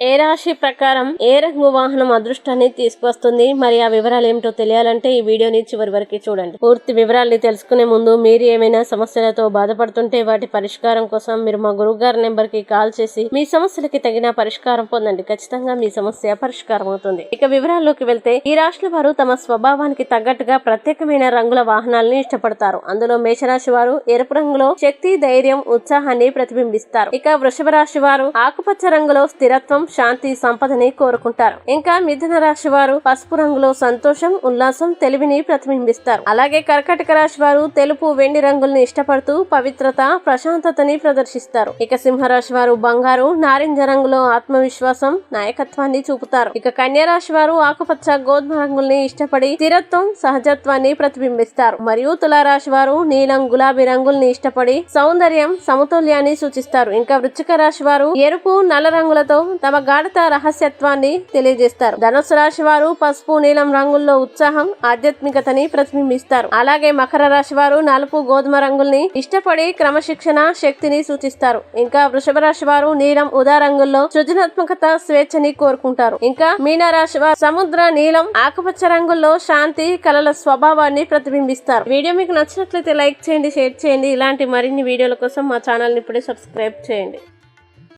ఏ రాశి ప్రకారం ఏ రంగు వాహనం అదృష్టాన్ని తీసుకొస్తుంది? మరి ఆ వివరాలు ఏమిటో తెలియాలంటే ఈ వీడియోని చివరి వరకు చూడండి. పూర్తి వివరాల్ని తెలుసుకునే ముందు మీరు ఏమైనా సమస్యలతో బాధపడుతుంటే వాటి పరిష్కారం కోసం మీరు మా గురువు గారి నెంబర్కి కాల్ చేసి మీ సమస్యలకి తగిన పరిష్కారం పొందండి. ఖచ్చితంగా మీ సమస్య పరిష్కారం అవుతుంది. ఇక వివరాల్లోకి వెళ్తే ఈ రాశుల వారు తమ స్వభావానికి తగ్గట్టుగా ప్రత్యేకమైన రంగుల వాహనాలను ఇష్టపడతారు. అందులో మేషరాశి వారు ఎరుపు రంగులో శక్తి ధైర్యం ఉత్సాహాన్ని ప్రతిబింబిస్తారు. ఇక వృషభ రాశి వారు ఆకుపచ్చ రంగులో స్థిరత్వం శాంతి సంపదని కోరుకుంటారు. ఇంకా మిథున రాశి వారు పసుపు రంగులో సంతోషం ఉల్లాసం తెలివిని ప్రతిబింబిస్తారు. అలాగే కర్కటక రాశి వారు తెలుపు వెండి రంగుల్ని ఇష్టపడుతూ పవిత్రత ప్రశాంతతని ప్రదర్శిస్తారు. ఇక సింహరాశి వారు బంగారు నారింజ రంగులో ఆత్మవిశ్వాసం నాయకత్వాన్ని చూపుతారు. ఇక కన్యా రాశి వారు ఆకుపచ్చ గోధుమ రంగుల్ని ఇష్టపడి స్థిరత్వం సహజత్వాన్ని ప్రతిబింబిస్తారు. మరియు తులారాశి వారు నీలం గులాబీ రంగుల్ని ఇష్టపడి సౌందర్యం సమతుల్యాన్ని సూచిస్తారు. ఇంకా వృచ్చిక రాశి వారు ఎరుపు నల్ల రంగులతో తమ గాఢత రహస్యత్వాన్ని తెలియజేస్తారు. ధనుసు రాశి వారు పసుపు నీలం రంగుల్లో ఉత్సాహం ఆధ్యాత్మికతని ప్రతిబింబిస్తారు. అలాగే మకర రాశి వారు నలుపు గోధుమ రంగుల్ని ఇష్టపడి క్రమశిక్షణ శక్తిని సూచిస్తారు. ఇంకా వృషభ రాశి వారు నీలం ఉదా రంగుల్లో సృజనాత్మకత స్వేచ్ఛని కోరుకుంటారు. ఇంకా మీన రాశి వారు సముద్ర నీలం ఆకుపచ్చ రంగుల్లో శాంతి కలల స్వభావాన్ని ప్రతిబింబిస్తారు. వీడియో మీకు నచ్చినట్లయితే లైక్ చేయండి షేర్ చేయండి. ఇలాంటి మరిన్ని వీడియోల కోసం మా ఛానల్ని ఇప్పుడే సబ్స్క్రైబ్ చేయండి.